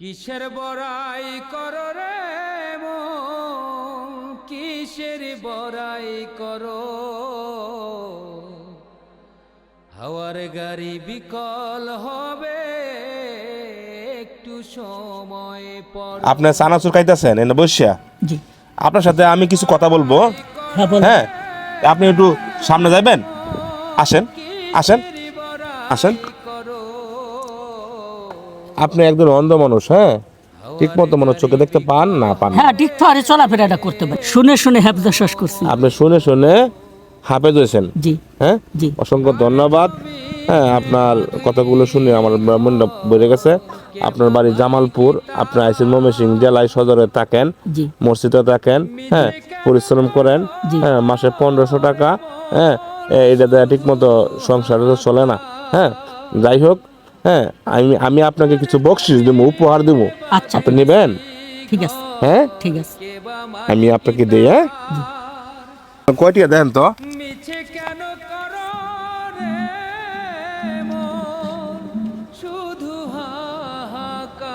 কিসের বড়াই করো রে কিসের বড়াই করো? হাওয়ার গাড়ি বিকল হবে একটু সময় পর। আপনি চানাচুর খাইতেছেন এনে বসিয়া? জি। আপনার সাথে আমি কিছু কথা বলব। হ্যাঁ বল হ্যাঁ আপনি একটু সামনে যাবেন আসেন আসেন আসেন। আপনি একজন অন্ধ মানুষ হ্যাঁ? ঠিক মতো মনে চোখে দেখতে পান না পান হ্যাঁ ঠিক তো আরে চলাফেরাটা করতে পারি। শুনে শুনে হেফজা শ্বাস করছি। আপনি শুনে শুনে হাফেজ হয়েছেন। জি। হ্যাঁ? জি। অসংখ্য ধন্যবাদ। হ্যাঁ আপনার কথাগুলো শুনে আমার মনটা বেড়ে গেছে। আপনার বাড়ি জামালপুর আপনার আইসির ময়মনসিং জেলায় সদরে থাকেন মসজিদে থাকেন হ্যাঁ পরিশ্রম করেন হ্যাঁ মাসে পনেরোশো টাকা হ্যাঁ এটা ঠিক মতো সংসারে তো চলে না হ্যাঁ যাই হোক হ্যাঁ আমি আমি আপনাকে কিছু বকশিস দেবো উপহার দেবো। আচ্ছা। আপনি নেবেন? ঠিক আছে। হ্যাঁ? ঠিক আছে। আমি আপনাকে দিই হ্যাঁ? কয়টিয়া দেন তো?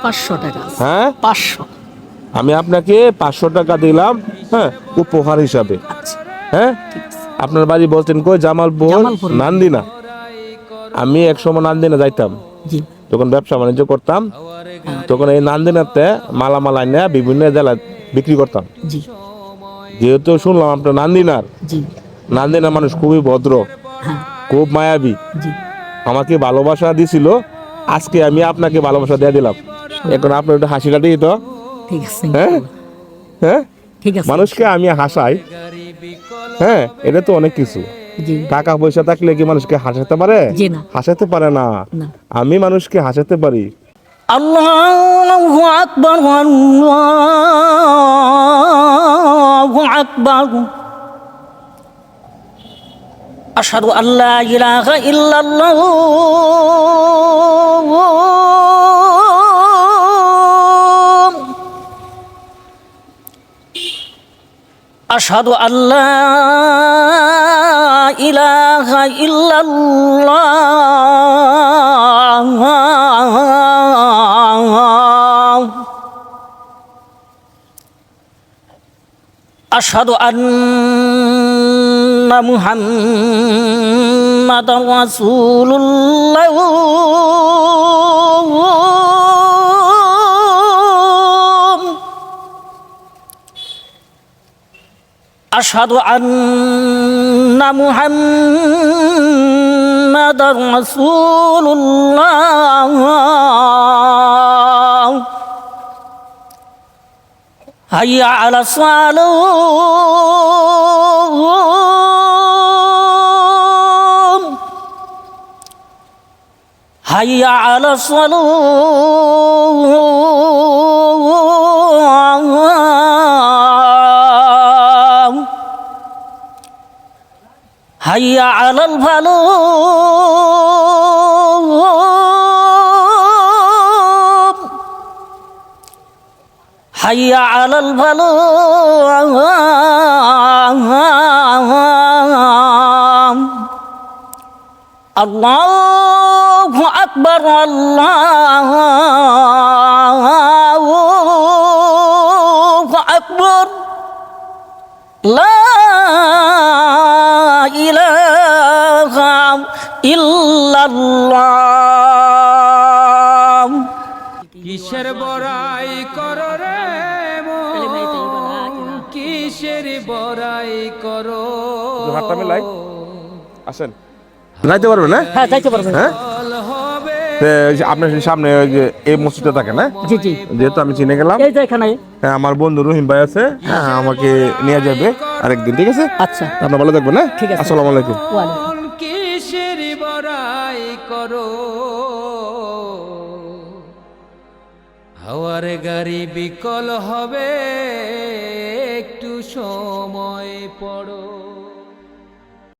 পাঁচশো টাকা। হ্যাঁ? পাঁচশো। আমি আপনাকে পাঁচশো টাকা দিলাম হ্যাঁ উপহার হিসাবে। আচ্ছা। হ্যাঁ? আপনার বাড়ি বলছেন কই? জামালপুর। নান্দিনা। আমি এক সময় নান্দিনা যাইতাম। যখন ব্যবসা বাণিজ্য করতাম তখন এই নান্দিনাতে মালামাল আইনা বিভিন্ন জেলায় বিক্রি করতাম। যেহেতু শুনলাম আপনার নান্দিনার জি। নান্দিনা মানুষ খুবই ভদ্র হ্যাঁ। খুব মায়াবী। আমাকে ভালোবাসা দিছিল আজকে আমি আপনাকে ভালোবাসা দিয়ে দিলাম। এখন আপনার একটু হাসি কাটি তো ঠিক আছে। হ্যাঁ? হ্যাঁ? মানুষকে আমি হাসাই। হ্যাঁ এটা তো অনেক কিছু। টাকা পয়সা থাকলে কি মানুষকে হাসাতে পারে? জি হাসাতে পারে না। আমি মানুষকে হাসাতে পারি। আল্লাহু আকবার আল্লাহু আকবার। আশহাদু আল্লা ইলাহা ইল্লাল্লাহ। আশহাদু إله إلا الله أشهد أن محمد رسول الله أشهد أن محمد رسول الله هيا على الصلاة هيا على الصلاة হাইয়া আলাল ভালো। হাইয়া আলাল ভালো। আল্লাহ আকবর আল্লাহ। ইল্লাল্লাহ। কিসের বড়াই করো রে আচ্ছা। কিসের বড়াই করো? হাতটা মেলাই। আসেন। যাইতে পারবেন না হ্যাঁ যাইতে পারবেন হ্যাঁ? হ্যাঁ, হ্যাঁ? আপনার সামনে ওই যে এই মসজিদটা থাকে না? যেহেতু আমি চিনে গেলাম। এই যে হ্যাঁ আমার বন্ধু রহিম ভাই আছে। হ্যাঁ আমাকে নিয়ে যাবে আরেকদিন ঠিক আছে? আচ্ছা। আপনার ভালো থাকবেন না ঠিক আছে। আসসালামু আলাইকুম। ওয়া আলাইকুম হাওয়ার গাড়ি বিকল হবে একটু সময় পড়ো।